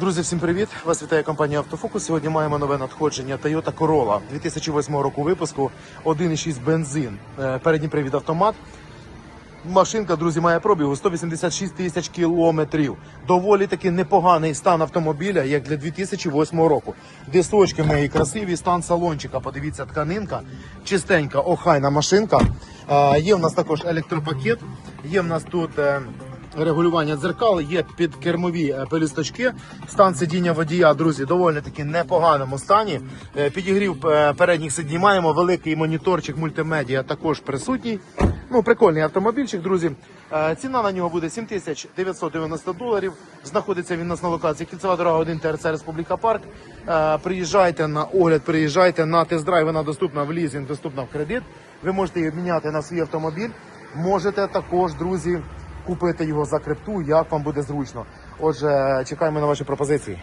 Друзі, всім привіт! Вас вітає компанія Автофокус. Сьогодні маємо нове надходження Toyota Corolla 2008 року випуску 1,6 бензин. Е, Передній привід автомат. Машинка, друзі, має пробігу 186 тисяч кілометрів. Доволі таки непоганий стан автомобіля, як для 2008 року. Дисочки неї красиві, стан салончика. Подивіться, тканинка, чистенька, охайна машинка. Е, Є в нас також електропакет, є в нас тут. Регулювання дзеркал, є підкермові е, пелюсточки. Стан сидіння водія, друзі, доволі таки непоганому стані. Е, Підігрів е, передніх сидінь маємо, великий моніторчик мультимедіа також присутній. Ну, прикольний автомобільчик, друзі. Ціна на нього буде 7990 доларів. Знаходиться він у нас на локації Кільцева дорога 1 ТРЦ Республіка Парк. Приїжджайте на огляд, приїжджайте на тест-драйв, вона доступна в лізинг, доступна в кредит. Ви можете її обміняти на свій автомобіль. Можете також, друзі, купити його за крипту, як вам буде зручно. Отже, чекаємо на ваші пропозиції.